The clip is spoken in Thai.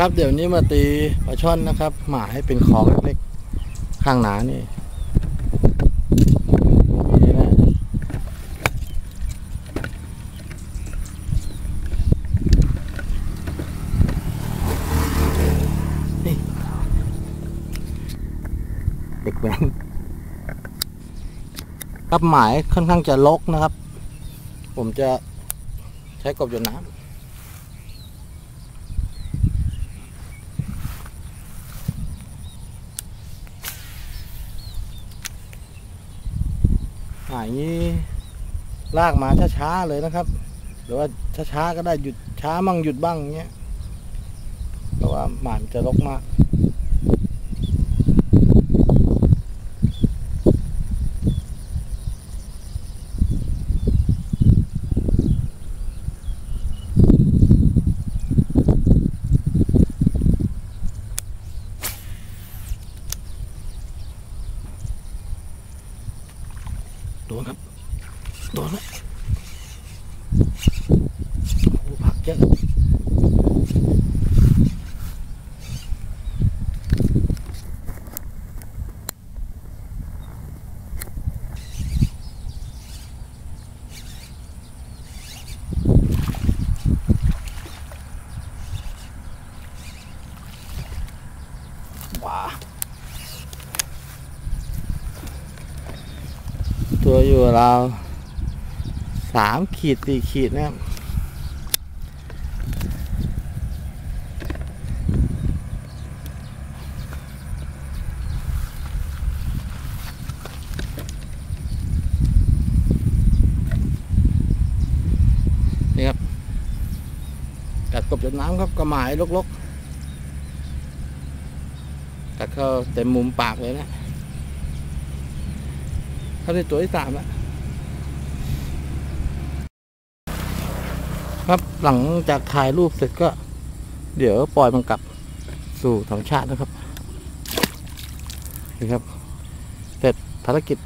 ครับเดี๋ยวนี้มาตีปลาช่อนนะครับ หมาให้เป็นคลองเล็กๆข้างหนานี่นี่นะนี่เด็กแว้นครับหมายค่อนข้างจะลกนะครับ ผมจะใช้กบหยดน้ำ หายนี้ลากมาช้าๆเลยนะครับหรือว่าช้าๆก็ได้หยุดช้ามั่งหยุดบ้างเงี้ยเพราะว่าหมานจะลกมาก โดนครับโดนแล้วโอ้โหผักเยอะครับว้า ตัวอยู่ราวสามขีดสี่ขีดนะครับนี่ครับกัดกบจนน้ำครับกระหมายลกๆกัดเข้าเต็มมุมปากเลยนะ เขาได้ตัวที่สามแล้วครับหลังจากถ่ายรูปเสร็จก็ เดี๋ยวปล่อยมันกลับสู่ธรรมชาตินะครับนี่ครับ เสร็จภารกิจ